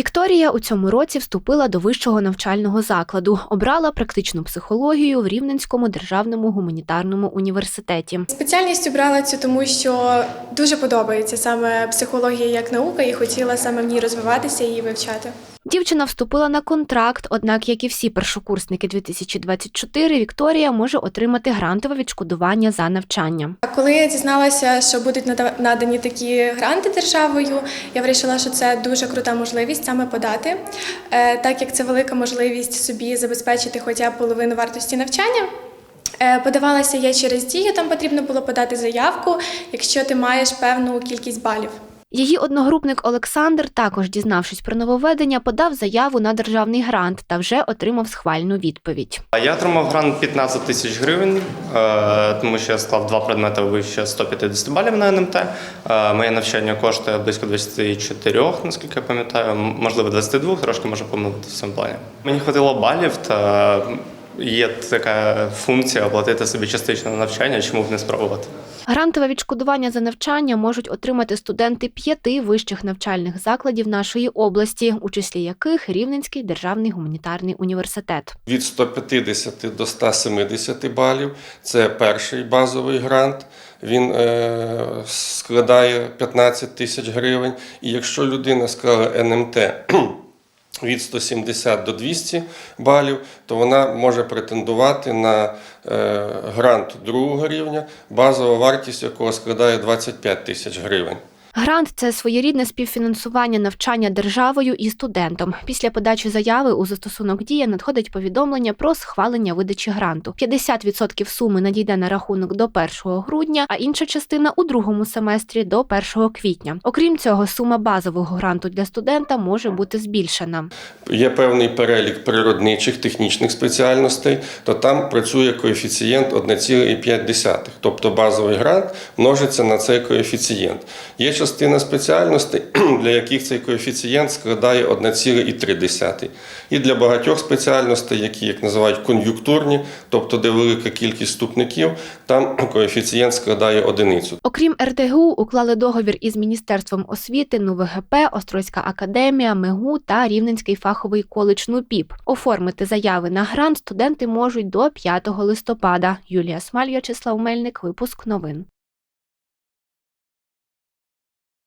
Вікторія у цьому році вступила до вищого навчального закладу, обрала практичну психологію в Рівненському державному гуманітарному університеті. Спеціальність обрала цю, тому що дуже подобається саме психологія як наука, і хотіла саме в ній розвиватися і її вивчати. Дівчина вступила на контракт, однак, як і всі першокурсники 2024, Вікторія може отримати грантове відшкодування за навчання. Коли я дізналася, що будуть нада- надані такі гранти державою, я вирішила, що це дуже крута можливість саме подати, Е, так як це велика можливість собі забезпечити хоча б половину вартості навчання. Е, Подавалася я через дію, там потрібно було подати заявку, якщо ти маєш певну кількість балів. Її одногрупник Олександр, також дізнавшись про нововведення, подав заяву на державний грант та вже отримав схвальну відповідь. Я отримав грант 15 тисяч гривень, е, тому що я склав два предмети вище 150 балів на НМТ. Е, Моє навчання коштує близько 24, наскільки я пам'ятаю, можливо, 22, трошки можу помилити в цьому плані. Мені хватило балів, та є така функція оплатити собі частичне навчання, чому б не спробувати. Грантове відшкодування за навчання можуть отримати студенти п'яти вищих навчальних закладів нашої області, у числі яких Рівненський державний гуманітарний університет. від 150 до 170 балів. Це перший базовий грант. Він е, складає 15 тисяч гривень. І якщо людина склала НМТ від 170 до 200 балів, то вона може претендувати на е, грант другого рівня, базова вартість якого складає 25 тисяч гривень. Грант це своєрідне співфінансування навчання державою і студентом. Після подачі заяви у застосунок дія надходить повідомлення про схвалення видачі гранту. 50% суми надійде на рахунок до 1 грудня, а інша частина у другому семестрі до 1 квітня. Окрім цього, сума базового гранту для студента може бути збільшена. Є певний перелік природничих технічних спеціальностей, то там працює коефіцієнт 1,5. Тобто базовий грант множиться на цей коефіцієнт. Є частина спеціальностей, для яких цей коефіцієнт складає 1,3. І для багатьох спеціальностей, які як називають кон'юнктурні, тобто де велика кількість вступників, там коефіцієнт складає одиницю. Окрім РТГУ, уклали договір із Міністерством освіти, НУВГП, Острозька академія, МЕГУ та Рівненський фаховий коледж НУПІП. Оформити заяви на грант студенти можуть до 5 листопада. Юлія Смаль, В'ячеслав Мельник, випуск новин.